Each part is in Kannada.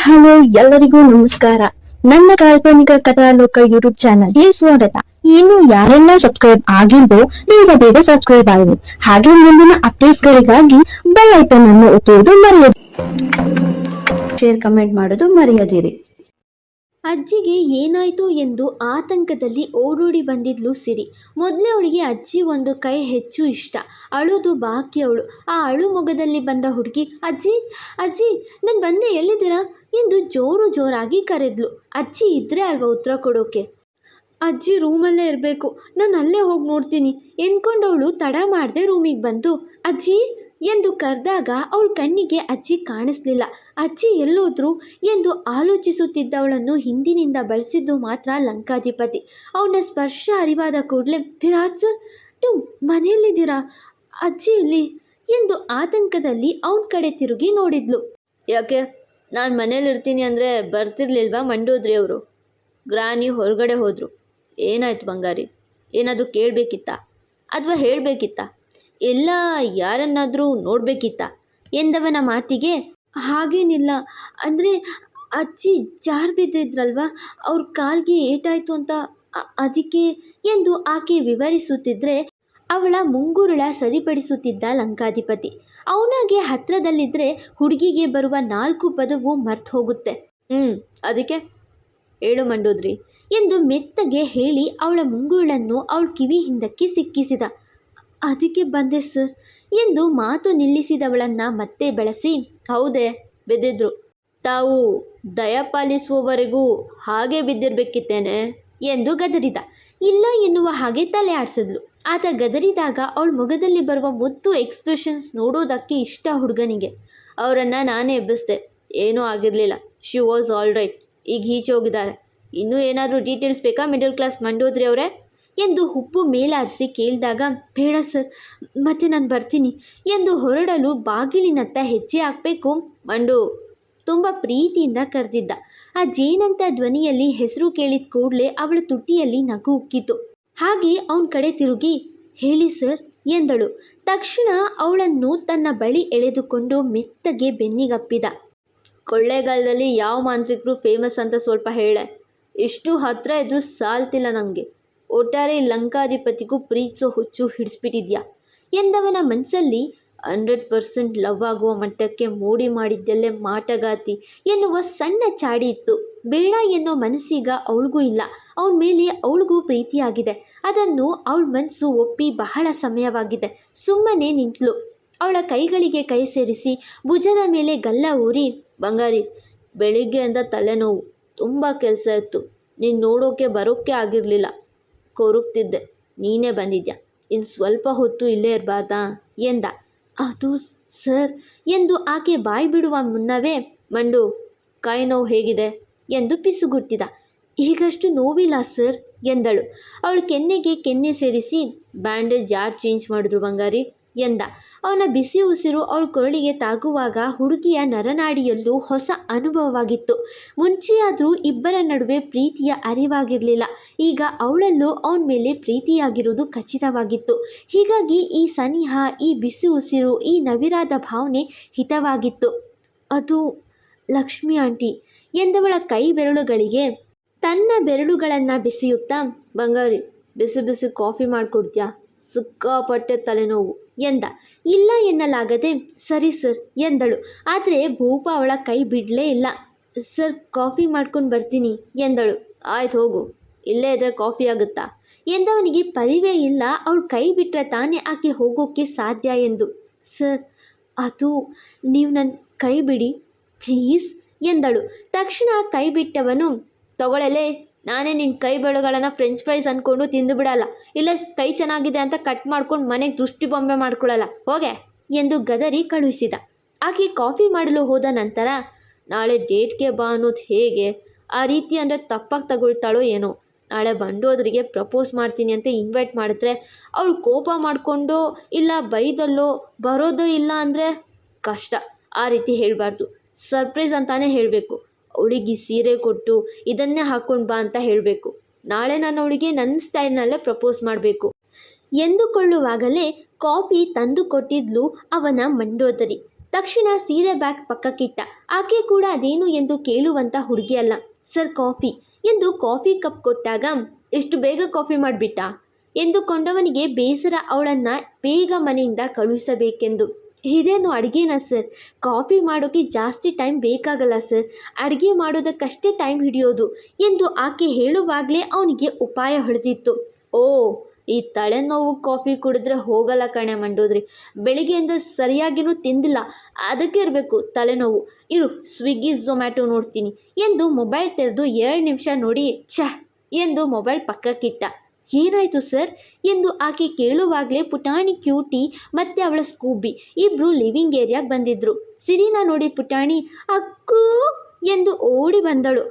ಹಲೋ, ಎಲ್ಲರಿಗೂ ನಮಸ್ಕಾರ. ನನ್ನ ಕಾಲ್ಪನಿಕ ಕಥಾಲೋಕ ಯೂಟ್ಯೂಬ್ ಚಾನಲ್ಗೆ ಸ್ವಾಗತ. ಇನ್ನು ಯಾರೆಲ್ಲ ಸಬ್ಸ್ಕ್ರೈಬ್ ಆಗಿದ್ದೋ ಬೇಗ ಬೇಗ ಸಬ್ಸ್ಕ್ರೈಬ್ ಆಗಿ ಹಾಗೆ ಮುಂದಿನ ಅಪ್ಡೇಟ್ಸ್ ಗಳಿಗಾಗಿ ಬೆಲ್ ಐಕನ್ ಅನ್ನು ಒತ್ತುವುದು ಮರೆಯದು. ಶೇರ್ ಕಮೆಂಟ್ ಮಾಡೋದು ಮರೆಯದಿರಿ. ಅಜ್ಜಿಗೆ ಏನಾಯ್ತು ಎಂದು ಆತಂಕದಲ್ಲಿ ಓಡೋಡಿ ಬಂದಿದ್ಲು ಸಿರಿ. ಮೊದಲೇ ಅವಳಿಗೆ ಅಜ್ಜಿ ಒಂದು ಕೈ ಹೆಚ್ಚು ಇಷ್ಟ. ಅಳುದು ಬಾಕಿ ಅವಳು. ಆ ಅಳು ಮೊಗದಲ್ಲಿ ಬಂದ ಹುಡುಗಿ, ಅಜ್ಜಿ ಅಜ್ಜಿ, ನಾನು ಬಂದೆ, ಎಲ್ಲಿದ್ದೀರಾ? ಜೋರು ಜೋರಾಗಿ ಕರೆದ್ಲು. ಅಜ್ಜಿ ಇದ್ದರೆ ಅಲ್ವಾ ಉತ್ತರ ಕೊಡೋಕೆ? ಅಜ್ಜಿ ರೂಮಲ್ಲೇ ಇರಬೇಕು. ನಾನು ಅಲ್ಲೇ ಹೋಗಿ ನೋಡ್ತೀನಿ. ಎನ್ಕೊಂಡವಳು ತಡ ಮಾಡದೆ ರೂಮಿಗೆ ಬಂದು. ಅಜ್ಜಿ, ಎಂದು ಕರೆದಾಗ ಅವಳ ಕಣ್ಣಿಗೆ ಅಜ್ಜಿ ಕಾಣಿಸ್ಲಿಲ್ಲ. ಅಜ್ಜಿ ಎಲ್ಲೋದ್ರು ಎಂದು ಆಲೋಚಿಸುತ್ತಿದ್ದವಳನ್ನು ಹಿಂದಿನಿಂದ ಬಳಸಿದ್ದು ಮಾತ್ರ ಲಂಕಾಧಿಪತಿ. ಅವನ ಸ್ಪರ್ಶ ಅರಿವಾದ ಕೂಡಲೇ ವಿರಾಜ್ ಸರ್, ನೀವು ಮನೆಯಲ್ಲಿದ್ದೀರಾ? ಅಜ್ಜಿ ಇಲ್ಲಿ, ಎಂದು ಆತಂಕದಲ್ಲಿ ಅವನ ಕಡೆ ತಿರುಗಿ ನೋಡಿದ್ಲು. ಯಾಕೆ? ನಾನು ಮನೇಲಿರ್ತೀನಿ ಅಂದರೆ ಬರ್ತಿರ್ಲಿಲ್ವಾ ಮಂಡೋದ್ರಿ ಅವರು? ಗ್ರಾನಿ ಹೊರಗಡೆ ಹೋದರು. ಏನಾಯ್ತು ಬಂಗಾರಿ? ಏನಾದರೂ ಕೇಳಬೇಕಿತ್ತ? ಅಥವಾ ಹೇಳಬೇಕಿತ್ತ? ಎಲ್ಲ ಯಾರನ್ನಾದರೂ ನೋಡಬೇಕಿತ್ತ? ಎಂದವನ ಮಾತಿಗೆ? ಹಾಗೇನಿಲ್ಲ. ಅಂದರೆ ಅಜ್ಜಿ ಜಾರ್ ಬಿದ್ದಿದ್ರಲ್ವಾ? ಅವ್ರ ಕಾಲ್ಗೆ ಏಟಾಯಿತು ಅಂತ ಅದಕ್ಕೆ ಎಂದು ಆಕೆ ವಿವರಿಸುತ್ತಿದ್ದರೆ ಅವಳ ಮುಂಗುರುಳ ಸರಿಪಡಿಸುತ್ತಿದ್ದ ಲಂಕಾಧಿಪತಿ. ಅವನಾಗೆ ಹತ್ತಿರದಲ್ಲಿದ್ದರೆ ಹುಡುಗಿಗೆ ಬರುವ ನಾಲ್ಕು ಪದವು ಮರ್ತು ಹೋಗುತ್ತೆ. ಹ್ಞೂ ಅದಕ್ಕೆ ಏಳು ಮಂಡೋದ್ರಿ ಎಂದು ಮೆತ್ತಗೆ ಹೇಳಿ ಅವಳ ಮುಂಗುಳನ್ನು ಅವಳ ಕಿವಿ ಹಿಂದಕ್ಕೆ ಸಿಕ್ಕಿಸಿದ. ಅದಕ್ಕೆ ಬಂದೆ ಸರ್ ಎಂದು ಮಾತು ನಿಲ್ಲಿಸಿದವಳನ್ನು ಮತ್ತೆ ಬೆಳೆಸಿ, ಹೌದೇ, ಬಿದ್ದಿದ್ರು. ತಾವು ದಯಪಾಲಿಸುವವರೆಗೂ ಹಾಗೆ ಬಿದ್ದಿರಬೇಕಿತ್ತೇನೆ ಎಂದು ಗದರಿದ. ಇಲ್ಲ ಎನ್ನುವ ಹಾಗೆ ತಲೆ ಆಡಿಸಿದ್ಲು. ಆತ ಗದರಿದಾಗ ಅವಳ ಮುಖದಲ್ಲಿ ಬರುವ ಮುತ್ತು ಎಕ್ಸ್ಪ್ರೆಷನ್ಸ್ ನೋಡೋದಕ್ಕೆ ಇಷ್ಟ ಹುಡುಗನಿಗೆ. ಅವರನ್ನು ನಾನೇ ಎಬ್ಬಿಸಿದೆ. ಏನೂ ಆಗಿರಲಿಲ್ಲ. ಶಿ ವಾಸ್ ಆಲ್ ರೈಟ್ ಈಗ ಈಚೆ ಹೋಗಿದ್ದಾರೆ. ಇನ್ನೂ ಏನಾದರೂ ಡೀಟೇಲ್ಸ್ ಬೇಕಾ ಮಿಡಲ್ ಕ್ಲಾಸ್ ಮಂಡೋದ್ರಿ ಅವರೇ? ಎಂದು ಹುಪ್ಪು ಮೇಲಾರಿಸಿ ಕೇಳಿದಾಗ, ಬೇಡ ಸರ್ ಮತ್ತೆ ನಾನು ಬರ್ತೀನಿ ಎಂದು ಹೊರಡಲು ಬಾಗಿಲಿನತ್ತ ಹೆಜ್ಜೆ ಹಾಕಬೇಕು ಮಂಡು. ತುಂಬ ಪ್ರೀತಿಯಿಂದ ಕರೆದಿದ್ದ. ಆ ಜೇನಂತ ಧ್ವನಿಯಲ್ಲಿ ಹೆಸರು ಕೇಳಿದ ಕೂಡಲೇ ಅವಳ ತುಟಿಯಲ್ಲಿ ನಗು ಉಕ್ಕಿತು ಹಾಗೆ ಅವನ ಕಡೆ ತಿರುಗಿ, ಹೇಳಿ ಸರ್, ಎಂದಳು. ತಕ್ಷಣ ಅವಳನ್ನು ತನ್ನ ಬಳಿ ಎಳೆದುಕೊಂಡು ಮೆತ್ತಗೆ ಬೆನ್ನಿಗಪ್ಪಿದ. ಕೊಳ್ಳೇಗಾಲದಲ್ಲಿ ಯಾವ ಮಾಂತ್ರಿಕರು ಫೇಮಸ್ ಅಂತ ಸ್ವಲ್ಪ ಹೇಳೆ. ಇಷ್ಟು ಹತ್ರ ಇದ್ರೂ ಸಾಲ್ತಿಲ್ಲ ನನಗೆ ಒಟ್ಟಾರೆ ಲಂಕಾಧಿಪತಿಗೂ ಪ್ರೀತಿಸೋ ಹುಚ್ಚು ಹಿಡಿಸ್ಬಿಟ್ಟಿದ್ಯಾ? ಎಂದವನ ಮನಸ್ಸಲ್ಲಿ ಹಂಡ್ರೆಡ್ ಪರ್ಸೆಂಟ್ ಲವ್ ಆಗುವ ಮಟ್ಟಕ್ಕೆ ಮೋಡಿ ಮಾಡಿದ್ದಲ್ಲೇ ಮಾಟಗಾತಿ ಎನ್ನುವ ಸಣ್ಣ ಚಾಡಿ ಇತ್ತು. ಬೇಡ ಎನ್ನೋ ಮನಸ್ಸೀಗ ಅವಳಿಗೂ ಇಲ್ಲ. ಅವನ ಮೇಲೆ ಅವಳಿಗೂ ಪ್ರೀತಿಯಾಗಿದೆ. ಅದನ್ನು ಅವಳ ಮನಸ್ಸು ಒಪ್ಪಿ ಬಹಳ ಸಮಯವಾಗಿದೆ. ಸುಮ್ಮನೆ ನಿಂತಳು ಅವಳ ಕೈಗಳಿಗೆ ಕೈ ಸೇರಿಸಿ ಭುಜದ ಮೇಲೆ ಗಲ್ಲ ಊರಿ, ಬಂಗಾರಿ ಬೆಳಿಗ್ಗೆಯಿಂದ ತಲೆನೋವು. ತುಂಬ ಕೆಲಸ ಇತ್ತು. ನೀನು ನೋಡೋಕೆ ಬರೋಕ್ಕೆ ಆಗಿರಲಿಲ್ಲ. ಕೊರುಕ್ತಿದ್ದೆ ನೀನೇ ಬಂದಿದ್ಯಾ? ಇನ್ನು ಸ್ವಲ್ಪ ಹೊತ್ತು ಇಲ್ಲೇ ಇರಬಾರ್ದಾ? ಎಂದ. ಅದು ಸರ್, ಎಂದು ಆಕೆ ಬಾಯಿ ಬಿಡುವ ಮುನ್ನವೇ, ಮಂಡು ಕೈ ನೋವು ಹೇಗಿದೆ? ಎಂದು ಪಿಸುಗುಟ್ಟಿದ. ಈಗಷ್ಟು ನೋವಿಲ್ಲ ಸರ್, ಎಂದಳು. ಅವಳು ಕೆನ್ನೆಗೆ ಕೆನ್ನೆ ಸೇರಿಸಿ ಬ್ಯಾಂಡೇಜ್ ಯಾರು ಚೇಂಜ್ ಮಾಡಿದ್ರು ಬಂಗಾರಿ? ಎಂದ. ಅವನ ಬಿಸಿ ಉಸಿರು ಅವಳ ಕೊರಳಿಗೆ ತಾಗುವಾಗ ಹುಡುಗಿಯ ನರನಾಡಿಯಲ್ಲೂ ಹೊಸ ಅನುಭವವಾಗಿತ್ತು. ಮುಂಚೆಯಾದರೂ ಇಬ್ಬರ ನಡುವೆ ಪ್ರೀತಿಯ ಅರಿವಾಗಿರಲಿಲ್ಲ. ಈಗ ಅವಳಲ್ಲೂ ಅವನ ಮೇಲೆ ಪ್ರೀತಿಯಾಗಿರುವುದು ಖಚಿತವಾಗಿತ್ತು. ಹೀಗಾಗಿ ಈ ಸನಿಹ, ಈ ಬಿಸಿ ಉಸಿರು, ಈ ನವಿರಾದ ಭಾವನೆ ಹಿತವಾಗಿತ್ತು. ಅದು ಲಕ್ಷ್ಮಿ ಆಂಟಿ ಎಂದವಳ ಕೈ ಬೆರಳುಗಳಿಗೆ ತನ್ನ ಬೆರಳುಗಳನ್ನು ಬಿಸಿಯುತ್ತಾ, ಬಂಗಾರಿ, ಬಿಸಿ ಬಿಸಿ ಕಾಫಿ ಮಾಡಿಕೊಡ್ತೀಯಾ? ಸಿಕ್ಕಾಪಟ್ಟೆ ತಲೆನೋವು ಎಂದ. ಇಲ್ಲ ಎನ್ನಲಾಗದೆ ಸರಿ ಸರ್ ಎಂದಳು. ಆದರೆ ಭೂಪ ಅವಳ ಕೈ ಬಿಡಲೇ ಇಲ್ಲ. ಸರ್, ಕಾಫಿ ಮಾಡ್ಕೊಂಡು ಬರ್ತೀನಿ ಎಂದಳು. ಆಯ್ತು, ಹೋಗು. ಇಲ್ಲೇ ಇದ್ರೆ ಕಾಫಿ ಆಗುತ್ತಾ? ಎಂದವನಿಗೆ ಪರಿವೇ ಇಲ್ಲ. ಅವಳು ಕೈ ಬಿಟ್ಟರೆ ತಾನೇ ಆಕೆ ಹೋಗೋಕ್ಕೆ ಸಾಧ್ಯ ಎಂದು. ಸರ್, ಅದು ನೀವು ನನ್ನ ಕೈ ಬಿಡಿ. ಪ್ಲೀಸ್ ಎಂದಳು. ತಕ್ಷಣ ಕೈ ಬಿಟ್ಟವನು ತಗೊಳ್ಳಲೇ ನಾನೇ ನಿನ್ನ ಕೈ ಬೆಳುಗಳನ್ನು ಫ್ರೆಂಚ್ ಫ್ರೈಸ್ ಅಂದ್ಕೊಂಡು ತಿಂದು ಬಿಡಲ್ಲ. ಇಲ್ಲ ಕೈ ಚೆನ್ನಾಗಿದೆ ಅಂತ ಕಟ್ ಮಾಡ್ಕೊಂಡು ಮನೆಗೆ ದೃಷ್ಟಿ ಬೊಂಬೆ ಮಾಡ್ಕೊಳ್ಳಲ್ಲ ಹೋಗೆ, ಎಂದು ಗದರಿ ಕಳುಹಿಸಿದ. ಆಕೆ ಕಾಫಿ ಮಾಡಲು ಹೋದ ನಂತರ, ನಾಳೆ ಡೇಟ್ಗೆ ಬಾ ಅನ್ನೋದು ಹೇಗೆ? ಆ ರೀತಿ ಅಂದರೆ ತಪ್ಪಾಗಿ ತಗೊಳ್ತಾಳೋ ಏನೋ. ನಾಳೆ ಬಂಡೋದ್ರಿಗೆ ಪ್ರಪೋಸ್ ಮಾಡ್ತೀನಿ ಅಂತ ಇನ್ವೈಟ್ ಮಾಡಿದ್ರೆ, ಅವಳು ಕೋಪ ಮಾಡಿಕೊಂಡೋ ಇಲ್ಲ ಬೈದಲ್ಲೋ, ಬರೋದು ಇಲ್ಲ ಅಂದರೆ ಕಷ್ಟ. ಆ ರೀತಿ ಹೇಳಬಾರ್ದು. ಸರ್ಪ್ರೈಸ್ ಅಂತಾನೆ ಹೇಳಬೇಕು. ಅವಳಿಗೆ ಸೀರೆ ಕೊಟ್ಟು ಇದನ್ನೇ ಹಾಕ್ಕೊಂಡು ಬಾ ಅಂತ ಹೇಳಬೇಕು. ನಾಳೆ ನಾನು ಅವಳಿಗೆ ನನ್ನ ಸ್ಟೈಲ್ನಲ್ಲೇ ಪ್ರಪೋಸ್ ಮಾಡಬೇಕು. ಎಂದುಕೊಳ್ಳುವಾಗಲೇ ಕಾಫಿ ತಂದು ಕೊಟ್ಟಿದ್ಲು ಅವನ ಮಂಡೋದರಿ. ತಕ್ಷಣ ಸೀರೆ ಬ್ಯಾಗ್ ಪಕ್ಕಕ್ಕಿಟ್ಟ. ಆಕೆ ಕೂಡ ಅದೇನು ಎಂದು ಕೇಳುವಂತ ಹುಡುಗಿಯಲ್ಲ ಸರ್, ಕಾಫಿ. ಎಂದು ಕಾಫಿ ಕಪ್ ಕೊಟ್ಟಾಗ ಎಷ್ಟು ಬೇಗ ಕಾಫಿ ಮಾಡಿಬಿಟ್ಟ? ಎಂದುಕೊಂಡವನಿಗೆ ಬೇಸರ ಅವಳನ್ನು ಬೇಗ ಮನೆಯಿಂದ ಕಳುಹಿಸಬೇಕೆಂದು. ಇದೇನು ಅಡುಗೆನಾ ಸರ್? ಕಾಫಿ ಮಾಡೋಕ್ಕೆ ಜಾಸ್ತಿ ಟೈಮ್ ಬೇಕಾಗಲ್ಲ ಸರ್. ಅಡುಗೆ ಮಾಡೋದಕ್ಕಷ್ಟೇ ಟೈಮ್ ಹಿಡಿಯೋದು ಎಂದು ಆಕೆ ಹೇಳುವಾಗಲೇ ಅವನಿಗೆ ಉಪಾಯ ಹೊಡೆದಿತ್ತು. ಓ, ಈ ತಲೆನೋವು ಕಾಫಿ ಕುಡಿದ್ರೆ ಹೋಗಲ್ಲ ಕಣೆ ಮಂಡೋದ್ರಿ. ಬೆಳಿಗ್ಗೆಯಿಂದ ಸರಿಯಾಗಿನೂ ತಿಂದಿಲ್ಲ. ಅದಕ್ಕೆ ಇರಬೇಕು ತಲೆನೋವು. ಇರು ಸ್ವಿಗ್ಗಿ ಝೊಮ್ಯಾಟೊ ನೋಡ್ತೀನಿ ಎಂದು ಮೊಬೈಲ್ ತೆರೆದು ಎರಡು ನಿಮಿಷ ನೋಡಿ, ಛ ಎಂದು ಮೊಬೈಲ್ ಪಕ್ಕಕ್ಕಿಟ್ಟ. ಏನಾಯಿತು ಸರ್? ಎಂದು ಆಕೆ ಕೇಳುವಾಗಲೇ ಪುಟಾಣಿ ಕ್ಯೂಟಿ ಮತ್ತೆ ಅವಳ ಸ್ಕೂಬಿ ಇಬ್ಬರು ಲಿವಿಂಗ್ ಏರಿಯಾಗೆ ಬಂದಿದ್ರು. ಸಿರಿನಾ ನೋಡಿ ಪುಟಾಣಿ, ಅಕ್ಕೂ! ಎಂದು ಓಡಿ ಬಂದಳು.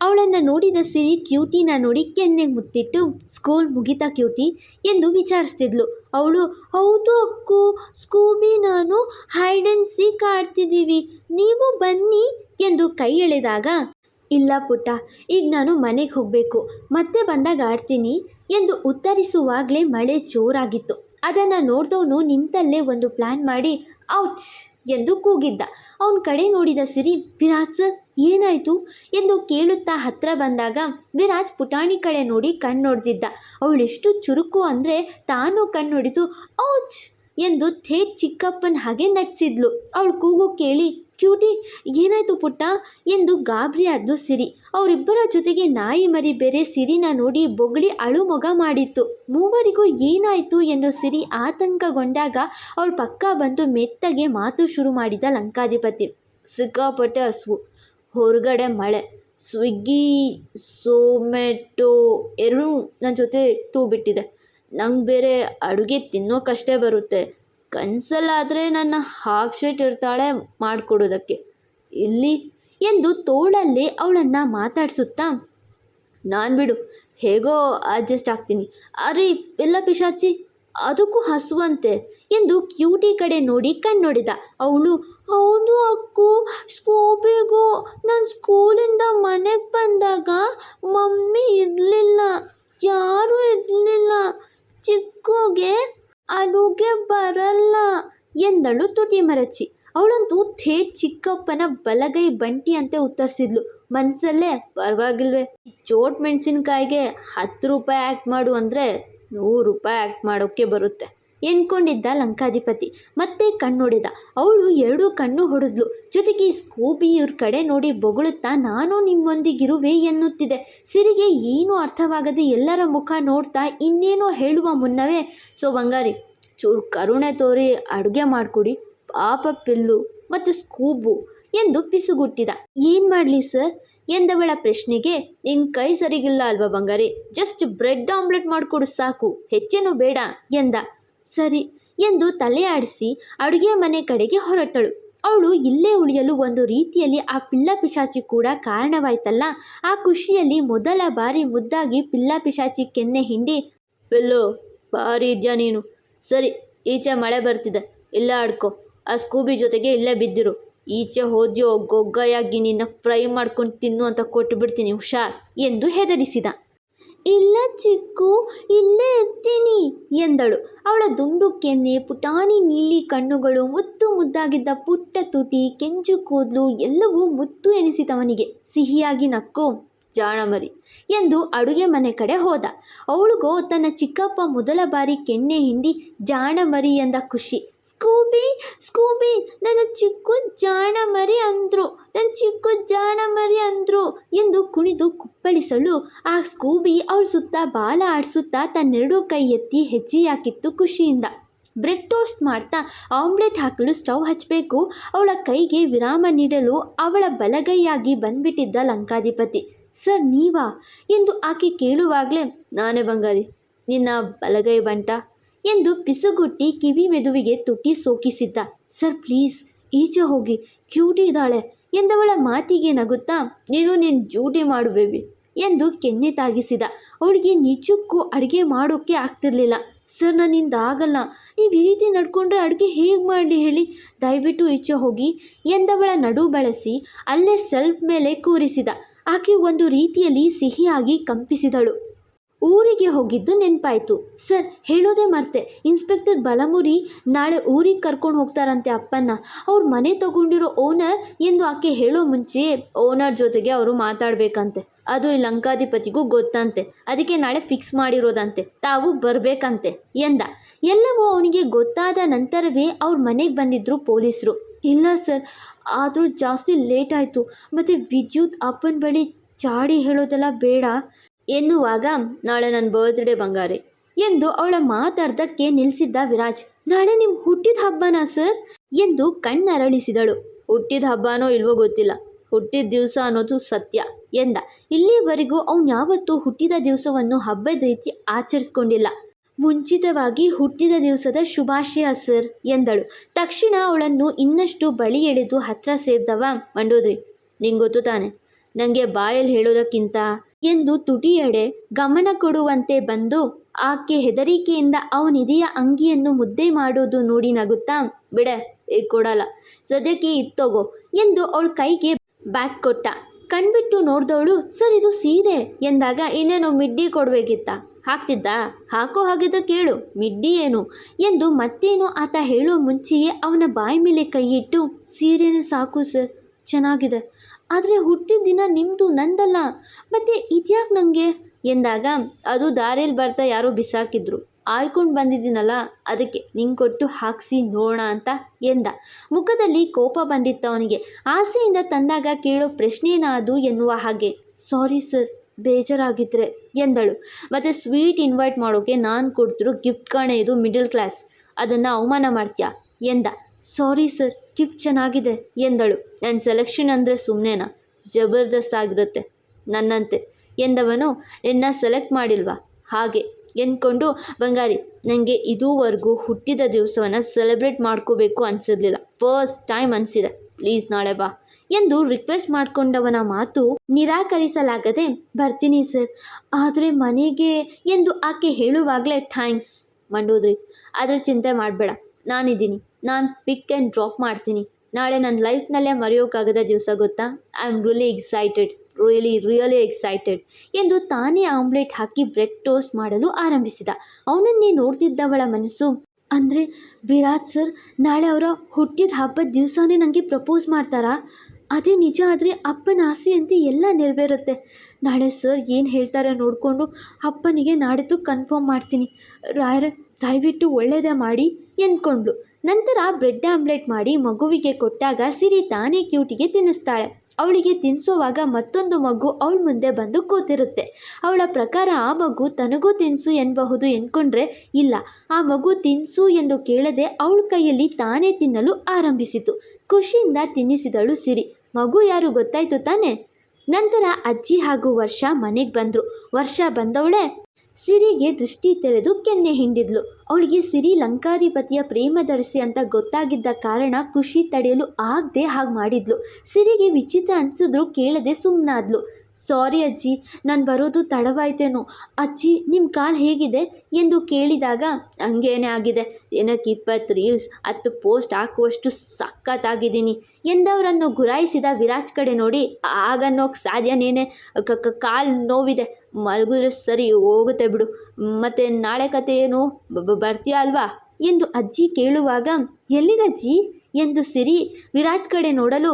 ಅವಳನ್ನು ನೋಡಿದ ಸಿರಿ ಕ್ಯೂಟಿನ ನೋಡಿ ಕೆನ್ನೆಗೆ ಮುತ್ತಿಟ್ಟು, ಸ್ಕೂಲ್ ಮುಗಿತಾ ಕ್ಯೂಟಿ ಎಂದು ವಿಚಾರಿಸ್ತಿದ್ಲು. ಅವಳು, ಹೌದು ಅಕ್ಕು, ಸ್ಕೂಬಿ ನಾನು ಹೈಡ್ ಆ್ಯಂಡ್ ಸೀಕ್ ಆಡ್ತಿದ್ದೀವಿ. ನೀವು ಬನ್ನಿ ಎಂದು ಕೈ ಎಳೆದಾಗ ಇಲ್ಲ ಪುಟ್ಟ, ಈಗ ನಾನು ಮನೆಗೆ ಹೋಗಬೇಕು, ಮತ್ತೆ ಬಂದಾಗ ಆಡ್ತೀನಿ ಎಂದು ಉತ್ತರಿಸುವಾಗಲೇ ಮಳೆ ಜೋರಾಗಿತ್ತು. ಅದನ್ನು ನೋಡಿದವನು ನಿಂತಲ್ಲೇ ಒಂದು ಪ್ಲ್ಯಾನ್ ಮಾಡಿ, ಔಚ್! ಎಂದು ಕೂಗಿದ್ದ. ಅವನ ಕಡೆ ನೋಡಿದ ಸಿರಿ, ವಿರಾಜ್ ಸರ್, ಏನಾಯಿತು? ಎಂದು ಕೇಳುತ್ತಾ ಹತ್ರ ಬಂದಾಗ, ವಿರಾಜ್ ಪುಟಾಣಿ ಕಡೆ ನೋಡಿ ಕಣ್ಣೊಡೆದಿದ್ದ ಅವಳೆಷ್ಟು ಚುರುಕು ಅಂದರೆ ತಾನು ಕಣ್ಣೊಡಿತು ಔಚ್! ಎಂದು ಥೇಟ್ ಚಿಕ್ಕಪ್ಪನ ಹಾಗೆ ನಟಿಸಿದ್ಲು ಅವಳು ಕೂಗು ಕೇಳಿ ಕ್ಯೂಟಿ, ಏನಾಯಿತು ಪುಟ್ಟ? ಎಂದು ಗಾಬರಿ ಆದ್ಲು ಸಿರಿ. ಅವರಿಬ್ಬರ ಜೊತೆಗೆ ನಾಯಿ ಮರಿ ಬೇರೆ ಸಿರಿನ ನೋಡಿ ಬೊಗಳಿ ಅಳು ಮೊಗ ಮಾಡಿತ್ತು. ಮೂವರಿಗೂ ಏನಾಯಿತು ಎಂದು ಸಿರಿ ಆತಂಕಗೊಂಡಾಗ ಅವಳ ಪಕ್ಕ ಬಂದು ಮೆತ್ತಗೆ ಮಾತು ಶುರು ಮಾಡಿದ ಲಂಕಾಧಿಪತಿ. ಸಿಕ್ಕಾಪಟ್ಟೆ ಹಸುವು. ಹೊರಗಡೆ ಮಳೆ. ಸ್ವಿಗ್ಗಿ ಸೊಮೆಟೊ ಎರಡೂ ನನ್ನ ಜೊತೆ ಟೂ ಬಿಟ್ಟಿದೆ. ನಂಗೆ ಬೇರೆ ಅಡುಗೆ ತಿನ್ನೋಕ್ಕಷ್ಟೇ ಬರುತ್ತೆ. ಕನಸಲ್ಲಾದರೆ ನನ್ನ ಹಾಫ್ ಶರ್ಟ್ ಇರ್ತಾಳೆ ಮಾಡಿಕೊಡೋದಕ್ಕೆ. ಇಲ್ಲಿ ಎಂದು ತೋಳಲ್ಲಿ ಅವಳನ್ನು ಮಾತಾಡಿಸುತ್ತಾ, ನಾನು ಬಿಡು, ಹೇಗೋ ಅಡ್ಜಸ್ಟ್ ಆಗ್ತೀನಿ. ಅರೆ, ಎಲ್ಲ ಪಿಶಾಚಿ, ಅದಕ್ಕೂ ಹಸುವಂತೆ ಎಂದು ಕ್ಯೂಟಿ ಕಡೆ ನೋಡಿ ಕಣ್ಣೊಡೆದ. ಅವಳು ಅವನು ಅಕ್ಕು ಸ್ಕೂಬಿಗೂ ನಾನು ಸ್ಕೂಲಿಂದ ಮನೆಗೆ ಬಂದಾಗ ಮಮ್ಮಿ ಇರಲಿಲ್ಲ, ಯಾರೂ ಇರಲಿಲ್ಲ, ಚಿಕ್ಕುಗೆ ಅಡುಗೆ ಬರಲ್ಲ ಎಂದಳು ತುಟಿ ಮರಚಿ. ಅವಳಂತೂ ಥೇ ಚಿಕ್ಕಪ್ಪನ ಬಲಗೈ ಬಂಟಿ ಅಂತ ಉತ್ತರಿಸಿದ್ಲು. ಮನಸ್ಸಲ್ಲೇ ಪರವಾಗಿಲ್ವೇ. ಚೋಟ್ ಮೆಣಸಿನ್ಕಾಯಿಗೆ ಹತ್ತು ರೂಪಾಯಿ ಆ್ಯಕ್ಟ್ ಮಾಡು ಅಂದರೆ ನೂರು ರೂಪಾಯಿ ಆ್ಯಕ್ಟ್ ಮಾಡೋಕ್ಕೆ ಬರುತ್ತೆ. ಎನ್ಕೊಂಡಿದ್ದ ಲಂಕಾಧಿಪತಿ. ಮತ್ತೆ ಕಣ್ಣೊಡೆದ. ಅವಳು ಎರಡೂ ಕಣ್ಣು ಹೊಡೆದ್ಲು. ಜೊತೆಗೆ ಸ್ಕೂಬಿ ಇವ್ರ ಕಡೆ ನೋಡಿ ಬೊಗಳುತ್ತಾ, ನಾನು ನಿಮ್ಮೊಂದಿಗಿರುವೆ ಎನ್ನುತ್ತಿದೆ. ಸಿರಿಗೆ ಏನೂ ಅರ್ಥವಾಗದೆ ಎಲ್ಲರ ಮುಖ ನೋಡ್ತಾ ಇನ್ನೇನೋ ಹೇಳುವ ಮುನ್ನವೇ, ಸೊ ಬಂಗಾರಿ, ಚೂರು ಕರುಣೆ ತೋರಿ, ಅಡುಗೆ ಮಾಡಿಕೊಡಿ, ಪಾಪ ಪಿಲ್ಲು ಮತ್ತು ಸ್ಕೂಬು ಎಂದು ಪಿಸುಗುಟ್ಟಿದ. ಏನು ಮಾಡಲಿ ಸರ್? ಎಂದವಳ ಪ್ರಶ್ನೆಗೆ, ನಿನ್ ಕೈ ಸರಿಗಿಲ್ಲ ಅಲ್ವಾ ಬಂಗಾರಿ, ಜಸ್ಟ್ ಬ್ರೆಡ್ ಆಮ್ಲೆಟ್ ಮಾಡಿಕೊಡು ಸಾಕು, ಹೆಚ್ಚೇನು ಬೇಡ ಎಂದ. ಸರಿ ಎಂದು ತಲೆಯಾಡಿಸಿ ಅಡುಗೆ ಮನೆ ಕಡೆಗೆ ಹೊರಟಳು. ಅವಳು ಇಲ್ಲೇ ಉಳಿಯಲು ಒಂದು ರೀತಿಯಲ್ಲಿ ಆ ಪಿಲ್ಲ ಪಿಶಾಚಿ ಕೂಡ ಕಾರಣವಾಯ್ತಲ್ಲ. ಆ ಖುಷಿಯಲ್ಲಿ ಮೊದಲ ಬಾರಿ ಮುದ್ದಾಗಿ ಪಿಲ್ಲ ಪಿಶಾಚಿ ಕೆನ್ನೆ ಹಿಂಡಿ ಪಿಲ್ಲು ಭಾರಿ ಇದೆಯಾ ನೀನು. ಸರಿ, ಈಚೆ ಮಳೆ ಬರ್ತಿದೆ. ಇಲ್ಲ ಆಡ್ಕೊ. ಆ ಸ್ಕೂಬಿ ಜೊತೆಗೆ ಇಲ್ಲೇ ಬಿದ್ದಿರು. ಈಚೆ ಹೋದ್ಯೋ ಗೊಗ್ಗಯಾಗಿ ನಿನ್ನ ಫ್ರೈ ಮಾಡ್ಕೊಂಡು ತಿನ್ನು ಅಂತ ಕೊಟ್ಟುಬಿಡ್ತೀನಿ ಹುಷಾರ್ ಎಂದು ಹೆದರಿಸಿದ. ಇಲ್ಲ ಚಿಕ್ಕು, ಇಲ್ಲೇ ಇರ್ತೀನಿ ಎಂದಳು. ಅವಳ ದುಂಡು ಕೆನ್ನೆ, ಪುಟಾಣಿ ನೀಲಿ ಕಣ್ಣುಗಳು, ಮುತ್ತು ಮುದ್ದಾಗಿದ್ದ ಪುಟ್ಟ ತುಟಿ ಕೆಂಜು ಕೂದಲು ಎಲ್ಲವೂ ಮುತ್ತು ಎನಿಸಿತವನಿಗೆ ಸಿಹಿಯಾಗಿ ನಕ್ಕು, ಜಾಣಮರಿ ಎಂದು ಅಡುಗೆ ಮನೆ ಕಡೆ ಹೋದ. ಅವಳಿಗೋ ತನ್ನ ಚಿಕ್ಕಪ್ಪ ಮೊದಲ ಬಾರಿ ಕೆನ್ನೆ ಹಿಂಡಿ ಜಾಣಮರಿ ಎಂದ ಖುಷಿ. ಸ್ಕೂಬಿ ಸ್ಕೂಬಿ ನನ್ನ ಚಿಕ್ಕೊಂದು ಜಾಣ ಮರಿ ಅಂದ್ರು. ನನ್ನ ಚಿಕ್ಕೊಂದು ಜಾಣ ಮರಿ ಅಂದ್ರು ಎಂದು ಕುಣಿದು ಕುಪ್ಪಳಿಸಲು ಆ ಸ್ಕೂಬಿ ಅವಳ ಸುತ್ತ ಬಾಲ ಆಡಿಸುತ್ತಾ ತನ್ನೆರಡೂ ಕೈ ಎತ್ತಿ ಹೆಜ್ಜೆ ಹಾಕಿತ್ತು ಖುಷಿಯಿಂದ. ಬ್ರೆಡ್ ಟೋಸ್ಟ್ ಮಾಡ್ತಾ ಆಮ್ಲೆಟ್ ಹಾಕಲು ಸ್ಟವ್ ಹಚ್ಚಬೇಕು ಅವಳ ಕೈಗೆ ವಿರಾಮ ನೀಡಲು ಅವಳ ಬಲಗೈಯಾಗಿ ಬಂದ್ಬಿಟ್ಟಿದ್ದ ಲಂಕಾಧಿಪತಿ. ಸರ್, ನೀವಾ? ಎಂದು ಆಕೆ ಕೇಳುವಾಗಲೇ, ನಾನೇ ಬಂಗಾರಿ. ನಿನ್ನ ಬಲಗೈ ಬಂಟ. ಎಂದು ಪಿಸುಗುಟ್ಟಿ ಕಿವಿ ಮೆದುವಿಗೆ ತುಟಿ ಸೋಕಿಸಿದ್ದ. ಸರ್, ಪ್ಲೀಸ್, ಈಚೆ ಹೋಗಿ. ಕ್ಯೂಟಿ ಇದ್ದಾಳೆ. ಎಂದವಳ ಮಾತಿಗೆ ನಗುತ್ತಾ, ನೀನು ನಿನ್ನ ಡ್ಯೂಟಿ ಮಾಡು ಎಂದು ಕೆನ್ನೆ ತಾಗಿಸಿದ. ಅವಳಿಗೆ ನಿಜಕ್ಕೂ ಅಡುಗೆ ಮಾಡೋಕ್ಕೆ ಆಗ್ತಿರ್ಲಿಲ್ಲ. ಸರ್, ನನ್ನಿಂದ ಆಗಲ್ಲ. ನೀವು ಈ ರೀತಿ ನಡ್ಕೊಂಡ್ರೆ ಅಡುಗೆ ಹೇಗೆ ಮಾಡಲಿ ಹೇಳಿ? ದಯವಿಟ್ಟು ಈಚೆ ಹೋಗಿ ಎಂದವಳ ನಡು ಬಳಸಿ ಅಲ್ಲೇ ಸೆಲ್ಫ್ ಮೇಲೆ ಕೂರಿಸಿದ. ಆಕೆ ಒಂದು ರೀತಿಯಲ್ಲಿ ಸಿಹಿಯಾಗಿ ಕಂಪಿಸಿದಳು. ಊರಿಗೆ ಹೋಗಿದ್ದು ನೆನಪಾಯ್ತು. ಸರ್, ಹೇಳೋದೇ ಮರ್ತೆ. ಇನ್ಸ್ಪೆಕ್ಟರ್ ಬಲಮುರಿ ನಾಳೆ ಊರಿಗೆ ಕರ್ಕೊಂಡು ಹೋಗ್ತಾರಂತೆ ಅಪ್ಪನ್ನ. ಅವ್ರ ಮನೆ ತಗೊಂಡಿರೋ ಓನರ್ ಎಂದು ಆಕೆ ಹೇಳೋ ಮುಂಚೆ ಓನರ್ ಜೊತೆಗೆ ಅವರು ಮಾತಾಡಬೇಕಂತೆ. ಅದು ಈ ಲಂಕಾಧಿಪತಿಗೂ ಗೊತ್ತಂತೆ. ಅದಕ್ಕೆ ನಾಳೆ ಫಿಕ್ಸ್ ಮಾಡಿರೋದಂತೆ. ತಾವು ಬರಬೇಕಂತೆ ಎಂದ. ಎಲ್ಲವೂ ಅವನಿಗೆ ಗೊತ್ತಾದ ನಂತರವೇ ಅವ್ರ ಮನೆಗೆ ಬಂದಿದ್ರು ಪೊಲೀಸರು. ಇಲ್ಲ ಸರ್, ಆದರೂ ಜಾಸ್ತಿ ಲೇಟ್ ಆಯಿತು. ಮತ್ತು ವಿದ್ಯುತ್ ಅಪ್ಪನ ಬಳಿ ಚಾಡಿ ಹೇಳೋದೆಲ್ಲ ಬೇಡ. ಎನ್ನುವಾಗ ನಾಳೆ ನನ್ನ ಬರ್ತ್ಡೇ ಬಂಗಾರಿ ಎಂದು ಅವಳ ಮಾತಾಡ್ದಕ್ಕೆ ನಿಲ್ಲಿಸಿದ್ದ ವಿರಾಜ್, ನಾಳೆ ನಿಮ್ಮ ಹುಟ್ಟಿದ ಹಬ್ಬನಾ ಸರ್ ಎಂದು ಕಣ್ಣರಳಿಸಿದಳು. ಹುಟ್ಟಿದ ಹಬ್ಬನೋ ಇಲ್ವೋ ಗೊತ್ತಿಲ್ಲ. ಹುಟ್ಟಿದ ದಿವಸ ಅನ್ನೋದು ಸತ್ಯ ಎಂದ. ಇಲ್ಲಿವರೆಗೂ ಅವನು ಯಾವತ್ತೂ ಹುಟ್ಟಿದ ದಿವಸವನ್ನು ಹಬ್ಬದ ರೀತಿ ಆಚರಿಸ್ಕೊಂಡಿಲ್ಲ. ಮುಂಚಿತವಾಗಿ ಹುಟ್ಟಿದ ದಿವಸದ ಶುಭಾಶಯ ಸರ್ ಎಂದಳು. ತಕ್ಷಣ ಅವಳನ್ನು ಇನ್ನಷ್ಟು ಬಳಿ ಎಳೆದು ಹತ್ರ ಸೇರಿದವ ಮಂಡೋದ್ರಿ. ನಿಂಗೊತ್ತು ತಾನೆ. ನನಗೆ ಬಾಯಲ್ಲಿ ಹೇಳೋದಕ್ಕಿಂತ ಎಂದು ತುಟಿಯೆಡೆ ಗಮನ ಕೊಡುವಂತೆ ಬಂದು ಆಕೆ ಹೆದರಿಕೆಯಿಂದ ಅವನಿದೆಯ ಅಂಗಿಯನ್ನು ಮುದ್ದೆ ಮಾಡೋದು ನೋಡಿ ನಗುತ್ತಾ, ಬಿಡೆ ಈಗ ಕೊಡಲ್ಲ ಸದ್ಯಕ್ಕೆ ಇತ್ತೋಗೋ ಎಂದು ಅವಳ ಕೈಗೆ ಬ್ಯಾಗ್ ಕೊಟ್ಟ. ಕಣ್ಬಿಟ್ಟು ನೋಡ್ದವಳು, ಸರ್, ಇದು ಸೀರೆ ಎಂದಾಗ ಇನ್ನೇನು ಮಿಡ್ಡಿ ಕೊಡಬೇಕಿತ್ತ? ಹಾಕ್ತಿದ್ದ? ಹಾಕೋ ಹಾಗಿದ್ರೆ ಕೇಳು, ಮಿಡ್ಡಿ ಏನು? ಎಂದು ಮತ್ತೇನು ಆತ ಹೇಳೋ ಮುಂಚೆಯೇ ಅವನ ಬಾಯಿ ಮೇಲೆ ಕೈಯಿಟ್ಟು ಸೀರೆನೇ ಸಾಕು ಸರ್, ಚೆನ್ನಾಗಿದೆ ಆದರೆ ಹುಟ್ಟಿದ ದಿನ ನಿಮ್ಮದು ನಂದಲ್ಲ. ಮತ್ತು ಇದ್ಯಾಕೆ ನನಗೆ ಎಂದಾಗ, ಅದು ದಾರಿಯಲ್ಲಿ ಬರ್ತಾ ಯಾರೋ ಬಿಸಾಕಿದ್ರು. ಆಯ್ಕೊಂಡು ಬಂದಿದ್ದೀನಲ್ಲ, ಅದಕ್ಕೆ ನಿಂಗೆ ಕೊಟ್ಟು ಹಾಕ್ಸಿ ನೋಡೋಣ ಅಂತ ಎಂದ. ಮುಖದಲ್ಲಿ ಕೋಪ ಬಂದಿತ್ತು ಅವನಿಗೆ. ಆಸೆಯಿಂದ ತಂದಾಗ ಕೇಳೋ ಪ್ರಶ್ನೆನಾ ಅದು ಎನ್ನುವ ಹಾಗೆ. ಸಾರಿ ಸರ್, ಬೇಜಾರಾಗಿದ್ರೆ, ಎಂದಳು. ಮತ್ತು ಸ್ವೀಟ್ ಇನ್ವೈಟ್ ಮಾಡೋಕ್ಕೆ ನಾನು ಕೊಡ್ತಿರೋ ಗಿಫ್ಟ್ ಕಾಣೆ ಇದು ಮಿಡಲ್ ಕ್ಲಾಸ್. ಅದನ್ನು ಅವಮಾನ ಮಾಡ್ತೀಯಾ? ಎಂದ. ಸಾರಿ ಸರ್ ಗಿಫ್ಟ್ ಚೆನ್ನಾಗಿದೆ ಎಂದಳು. ನನ್ನ ಸೆಲೆಕ್ಷನ್ ಅಂದರೆ ಸುಮ್ಮನೆನಾ ಜಬರ್ದಸ್ತ್ ಆಗಿರುತ್ತೆ ನನ್ನಂತೆ ಎಂದವನು ನಿನ್ನ ಸೆಲೆಕ್ಟ್ ಮಾಡಿಲ್ವಾ? ಹಾಗೆ ಎಂದ್ಕೊಂಡು, ಬಂಗಾರಿ ನನಗೆ ಇದುವರೆಗೂ ಹುಟ್ಟಿದ ದಿವಸವನ್ನು ಸೆಲೆಬ್ರೇಟ್ ಮಾಡ್ಕೋಬೇಕು ಅನಿಸಿರ್ಲಿಲ್ಲ. ಫಸ್ಟ್ ಟೈಮ್ ಅನಿಸಿದೆ. ಪ್ಲೀಸ್ ನಾಳೆ ಬಾ. ಎಂದು ರಿಕ್ವೆಸ್ಟ್ ಮಾಡಿಕೊಂಡವನ ಮಾತು ನಿರಾಕರಿಸಲಾಗದೆ, ಬರ್ತೀನಿ ಸರ್ ಆದರೆ ಮನೆಗೆ ಎಂದು ಆಕೆ ಹೇಳುವಾಗಲೇ ಥ್ಯಾಂಕ್ಸ್ ಮಂಡೋದ್ರಿ ಅದ್ರ ಚಿಂತೆ ಮಾಡಬೇಡ. ನಾನಿದ್ದೀನಿ. ನಾನು ಪಿಕ್ ಆ್ಯಂಡ್ ಡ್ರಾಪ್ ಮಾಡ್ತೀನಿ. ನಾಳೆ ನನ್ನ ಲೈಫ್ನಲ್ಲೇ ಮರೆಯೋಕ್ಕಾಗದ ದಿವಸ ಗೊತ್ತಾ? I am really excited really really excited ಎಂದು ತಾನೇ ಆಮ್ಲೆಟ್ ಹಾಕಿ ಬ್ರೆಡ್ ಟೋಸ್ಟ್ ಮಾಡಲು ಆರಂಭಿಸಿದ. ಅವನನ್ನೇ ನೋಡ್ತಿದ್ದವಳ ಮನಸ್ಸು ಅಂದರೆ, ವಿರಾಟ್ ಸರ್ ನಾಳೆ ಅವರ ಹುಟ್ಟಿದ ಹಬ್ಬದ ದಿವಸನೇ ನನಗೆ ಪ್ರಪೋಸ್ ಮಾಡ್ತಾರಾ? ಅದೇ ನಿಜ ಆದರೆ ಅಪ್ಪನ ಆಸೆಯಂತೆ ಎಲ್ಲ ನೆರವೇರುತ್ತೆ. ನಾಳೆ ಸರ್ ಏನು ಹೇಳ್ತಾರೆ ನೋಡಿಕೊಂಡು ಅಪ್ಪನಿಗೆ ನಾಡಿದ್ದು ಕನ್ಫರ್ಮ್ ಮಾಡ್ತೀನಿ. ರಾಯರ, ದಯವಿಟ್ಟು ಒಳ್ಳೆಯದೇ ಮಾಡಿ, ಎಂದ್ಕೊಂಡ್ಳು. ನಂತರ ಬ್ರೆಡ್ ಆಮ್ಲೆಟ್ ಮಾಡಿ ಮಗುವಿಗೆ ಕೊಟ್ಟಾಗ ಸಿರಿ ತಾನೇ ಕ್ಯೂಟಿಗೆ ತಿನ್ನಿಸ್ತಾಳೆ. ಅವಳಿಗೆ ತಿನ್ನಿಸೋವಾಗ ಮತ್ತೊಂದು ಮಗು ಅವಳ ಮುಂದೆ ಬಂದು ಕೂತಿರುತ್ತೆ. ಅವಳ ಪ್ರಕಾರ ಆ ಮಗು ತನಗೂ ತಿನ್ಸು ಎನ್ನಬಹುದು ಎಂದ್ಕೊಂಡ್ರೆ ಇಲ್ಲ. ಆ ಮಗು ತಿನ್ನಿಸು ಎಂದು ಕೇಳದೆ ಅವಳ ಕೈಯಲ್ಲಿ ತಾನೇ ತಿನ್ನಲು ಆರಂಭಿಸಿತು. ಖುಷಿಯಿಂದ ತಿನ್ನಿಸಿದಳು ಸಿರಿ. ಮಗು ಯಾರು ಗೊತ್ತಾಯ್ತು ತಾನೇ? ನಂತರ ಅಜ್ಜಿ ಹಾಗೂ ವರ್ಷ ಮನೆಗೆ ಬಂದರು. ವರ್ಷ ಬಂದವಳೆ ಸಿರಿಗೆ ದೃಷ್ಟಿ ತೆರೆದು ಕೆನ್ನೆ ಹಿಂಡಿದ್ಲು. ಅವಳಿಗೆ ಸಿರಿ ಲಂಕಾಧಿಪತಿಯ ಪ್ರೇಮದರ್ಶಿ ಅಂತ ಗೊತ್ತಾಗಿದ್ದ ಕಾರಣ ಖುಷಿ ತಡೆಯಲು ಆಗದೆ ಹಾಗೆ ಮಾಡಿದ್ಲು. ಸಿರಿಗೆ ವಿಚಿತ್ರ ಅನಿಸಿದ್ರು ಕೇಳದೆ ಸುಮ್ಮನಾದ್ಲು ಸಾರಿ ಅಜ್ಜಿ, ನಾನು ಬರೋದು ತಡವಾಯ್ತೇನೋ. ಅಜ್ಜಿ ನಿಮ್ಮ ಕಾಲು ಹೇಗಿದೆ? ಎಂದು ಕೇಳಿದಾಗ, ಹಂಗೇನೇ ಆಗಿದೆ. ಏನಕ್ಕೆ ಇಪ್ಪತ್ತು ರೀಲ್ಸ್, ಹತ್ತು ಪೋಸ್ಟ್ ಹಾಕುವಷ್ಟು ಸಖತ್ತಾಗಿದ್ದೀನಿ ಎಂದವರನ್ನು ಗುರಾಯಿಸಿದ ವಿರಾಜ್ ಕಡೆ ನೋಡಿ ಆಗನ್ನೋಕ್ಕೆ ಸಾಧ್ಯನೇನೆ ಕಾಲು ನೋವಿದೆ. ಮಲಗಿದ್ರೆ ಸರಿ ಹೋಗುತ್ತೆ ಬಿಡು. ಮತ್ತು ನಾಳೆ ಕತೆ ಏನು? ಬರ್ತೀಯಾ ಅಲ್ವಾ? ಎಂದು ಅಜ್ಜಿ ಕೇಳುವಾಗ, ಎಲ್ಲಿಗಜ್ಜಿ? ಎಂದು ಸಿರಿ ವಿರಾಜ್ ಕಡೆ ನೋಡಲು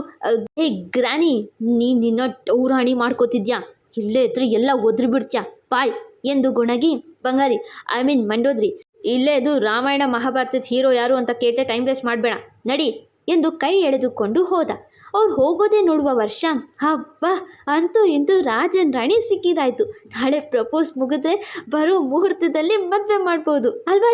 ಹೇ ಗ್ರಾನಿ ನೀ ನಿನ್ನ ಟೌರಾಣಿ ಮಾಡ್ಕೋತಿದ್ಯಾ? ಇಲ್ಲೇ ಇದ್ರೆ ಎಲ್ಲ ಒದ್ರಿ ಬಿಡ್ತ್ಯಾ ಬಾಯ್! ಎಂದು ಗುಣಗಿ, ಬಂಗಾರಿ, ಐ ಮೀನ್ ಮಂಡೋದ್ರಿ, ಇಲ್ಲೇ ಇದು ರಾಮಾಯಣ ಮಹಾಭಾರತದ ಹೀರೋ ಯಾರು ಅಂತ ಕೇಳ್ತೆ ಟೈಮ್ ವೇಸ್ಟ್ ಮಾಡಬೇಡ, ನಡಿ! ಎಂದು ಕೈ ಎಳೆದುಕೊಂಡು ಹೋದ. ಅವ್ರು ಹೋಗೋದೇ ನೋಡುವ ವರ್ಷ. ಹಬ್ಬ! ಅಂತೂ ಇಂತೂ ರಾಜನ್ ರಾಣಿ ಸಿಕ್ಕಿದಾಯ್ತು. ನಾಳೆ ಪ್ರಪೋಸ್ ಮುಗಿದ್ರೆ ಬರೋ ಮುಹೂರ್ತದಲ್ಲಿ ಮದುವೆ ಮಾಡ್ಬೋದು. ಅಲ್ವಾ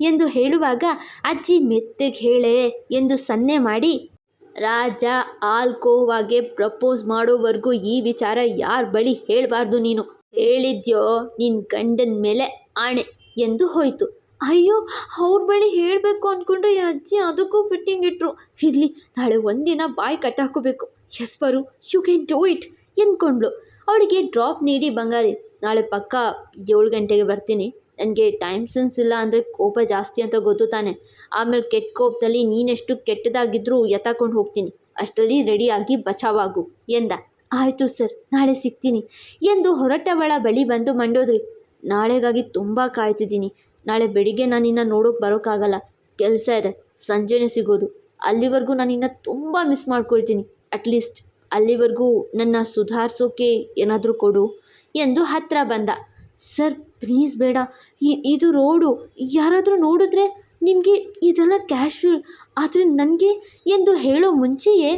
ಎಂದು ಹೇಳುವಾಗ, ಅಜ್ಜಿ ಮೆತ್ತಗೆ ಹೇಳೇ ಎಂದು ಸನ್ನೆ ಮಾಡಿ, ರಾಜ ಆಲ್ಕೋವಾಗೆ ಪ್ರಪೋಸ್ ಮಾಡೋವರೆಗೂ ಈ ವಿಚಾರ ಯಾರ ಬಳಿ ಹೇಳಬಾರ್ದು ನೀನು? ಹೇಳಿದ್ಯೋ ನಿನ್ನ ಗಂಡನ ಮೇಲೆ ಆಣೆ ಎಂದು ಹೋಯಿತು. ಅಯ್ಯೋ, ಅವ್ರ ಬಳಿ ಹೇಳಬೇಕು ಅಂದ್ಕೊಂಡ್ರೆ ಅಜ್ಜಿ ಅದಕ್ಕೂ ಫಿಟ್ಟಿಂಗ್ ಇಟ್ರು. ಇರಲಿ, ನಾಳೆ ಒಂದಿನ ಬಾಯಿ ಕಟ್ಟಾಕೋಬೇಕು ಎಸ್ ಬರು ಯು ಕ್ಯಾನ್ ಡೂ ಇಟ್ ಎಂದ್ಕೊಂಡ್ಳು. ಅವಳಿಗೆ ಡ್ರಾಪ್ ನೀಡಿ ಬಂಗಾರಿ, ನಾಳೆ ಪಕ್ಕ ಏಳು ಗಂಟೆಗೆ ಬರ್ತೀನಿ. ನನಗೆ ಟೈಮ್ ಸೆನ್ಸ್ ಇಲ್ಲ ಅಂದರೆ ಕೋಪ ಜಾಸ್ತಿ ಅಂತ ಗೊತ್ತು ತಾನೆ. ಆಮೇಲೆ ಕೆಟ್ಟ ಕೋಪದಲ್ಲಿ ನೀನೆಷ್ಟು ಕೆಟ್ಟದಾಗಿದ್ದರೂ ಎತ್ತಾಕೊಂಡು ಹೋಗ್ತೀನಿ. ಅಷ್ಟರಲ್ಲಿ ರೆಡಿಯಾಗಿ ಬಚಾವಾಗು ಎಂದ. ಆಯಿತು ಸರ್, ನಾಳೆ ಸಿಗ್ತೀನಿ. ಎಂದು ಹೊರಟವಳ ಬಳಿ ಬಂದು ಮಂಡೋದ್ರಿ. ನಾಳೆಗಾಗಿ ತುಂಬ ಕಾಯ್ತಿದ್ದೀನಿ. ನಾಳೆ ಬೆಳಿಗ್ಗೆ ನಾನು ನೋಡೋಕೆ ಬರೋಕ್ಕಾಗಲ್ಲ. ಕೆಲಸ ಇದೆ, ಸಂಜೆನೇ ಸಿಗೋದು. ಅಲ್ಲಿವರೆಗೂ ನಾನು ನಿನ್ನ ತುಂಬ ಮಿಸ್ ಮಾಡ್ಕೊಳ್ತೀನಿ. ಅಟ್ಲೀಸ್ಟ್ ಅಲ್ಲಿವರೆಗೂ ನನ್ನ ಸುಧಾರಿಸೋಕೆ ಏನಾದರೂ ಕೊಡು ಎಂದು ಹತ್ತಿರ ಬಂದ. ಸರ್ ಪ್ಲೀಸ್ ಬೇಡ. ಇದು ರೋಡು, ಯಾರಾದರೂ ನೋಡಿದ್ರೆ ನಿಮಗೆ ಇದೆಲ್ಲ ಕ್ಯಾಶುವಲ್ ಆದರೆ ನನಗೆ ಎಂದು ಹೇಳೋ ಮುಂಚೆಯೇ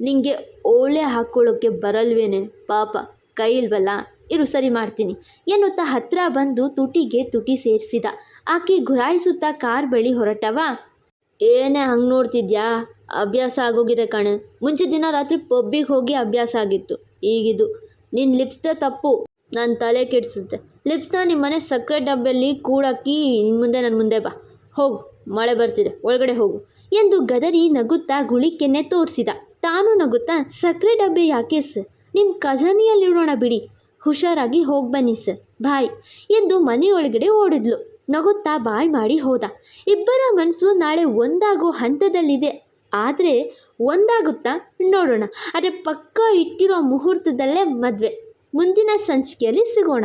ನಿಮಗೆ ಓಳೆ ಹಾಕ್ಕೊಳ್ಳೋಕ್ಕೆ ಬರಲ್ವೇನೆ? ಪಾಪ ಕೈ ಇಲ್ವಲ್ಲ ಇರು, ಸರಿ ಮಾಡ್ತೀನಿ. ಎನ್ನುತ್ತಾ ಹತ್ತಿರ ಬಂದು ತುಟಿಗೆ ತುಟಿ ಸೇರಿಸಿದ. ಆಕೆ ಗುರಾಯಿಸುತ್ತಾ ಕಾರ್ ಬಳಿ ಹೊರಟವ? ಏನೇ ಹಂಗೆ ನೋಡ್ತಿದ್ಯಾ? ಅಭ್ಯಾಸ ಆಗೋಗಿದೆ ಕಣೆ. ಮುಂಚೆ ದಿನ ರಾತ್ರಿ ಪಬ್ಬಿಗೆ ಹೋಗಿ ಅಭ್ಯಾಸ ಆಗಿತ್ತು. ಈಗಿದು. ನಿನ್ನ ಲಿಪ್ಸ್ದೇ ತಪ್ಪು. ನನ್ನ ತಲೆ ಕೆಡಿಸುತ್ತೆ ಲಿಪ್ಸ್ನ ನಿಮ್ಮ ಮನೆ ಸಕ್ಕರೆ ಡಬ್ಬಲ್ಲಿ ಕೂಡಾಕಿ ಮುಂದೆ ನನ್ನ ಮುಂದೆ ಬಾ. ಹೋಗು, ಮಳೆ ಬರ್ತಿದೆ, ಒಳಗಡೆ ಹೋಗು ಎಂದು ಗದರಿ ನಗುತ್ತಾ ಗುಳಿಕೆನ್ನೆ ತೋರಿಸಿದ. ತಾನು ನಗುತ್ತಾ ಸಕ್ಕರೆ ಡಬ್ಬೆ ಯಾಕೆ ಸರ್ ನಿಮ್ಮ ಖಜಾನೆಯಲ್ಲಿಡೋಣ ಬಿಡಿ. ಹುಷಾರಾಗಿ ಹೋಗಿ ಬನ್ನಿ ಸರ್ ಬಾಯ್ ಎಂದು ಮನೆಯೊಳಗಡೆ ಓಡಿದ್ಲು. ನಗುತ್ತಾ ಬಾಯ್ ಮಾಡಿ ಹೋದ. ಇಬ್ಬರ ಮನಸ್ಸು ನಾಳೆ ಒಂದಾಗೋ ಹಂತದಲ್ಲಿದೆ. ಆದರೆ ಒಂದಾಗುತ್ತಾ ನೋಡೋಣ. ಆದರೆ ಪಕ್ಕ ಇಟ್ಟಿರೋ ಮುಹೂರ್ತದಲ್ಲೇ ಮದುವೆ. ಮುಂದಿನ ಸಂಚಿಕೆಯಲ್ಲಿ ಸಿಗೋಣ.